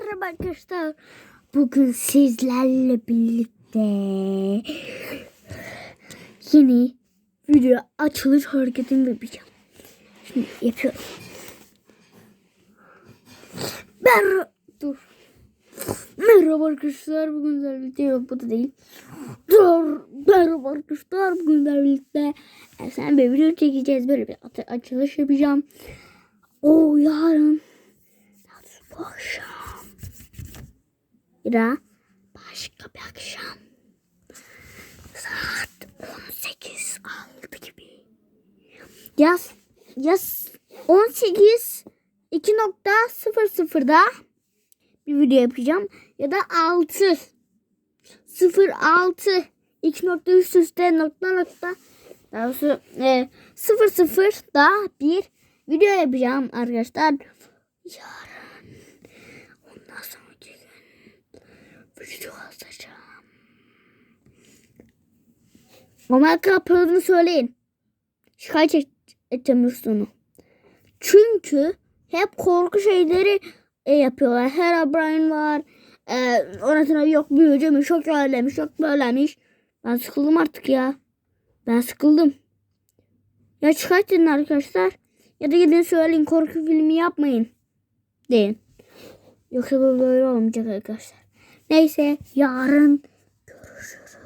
Merhaba arkadaşlar. Bugün sizlerle birlikte yeni video açılış hareketimi yapacağım. Şimdi yapıyorum. Mer dur. Merhaba arkadaşlar. Bugün sizlerle birlikte yok bu da değil. Dur. Merhaba arkadaşlar. Bugün sizlerle birlikte sen bir video çekeceğiz. Böyle bir açılış yapacağım. O yarın bu akşam da başka bir akşam saat 18 6 gibi. Yaz yaz 18 2.00'da bir video yapacağım. Ya da 6 06 2 nokta üst üste nokta nokta. Daha doğrusu e, 00'da bir video yapacağım arkadaşlar. Yarın atacağım ama kapılarını söyleyin şikayet et- onu çünkü hep korku şeyleri e, yapıyorlar. Herobrine var. E, ondan sonra yok büyücüymüş, yok öylemiş, yok böylemiş. Ben sıkıldım artık ya. Ben sıkıldım. Ya şikayet edin arkadaşlar. Ya da gidin söyleyin korku filmi yapmayın. Deyin. Yoksa bu böyle olmayacak arkadaşlar. Neyse yarın görüşürüz.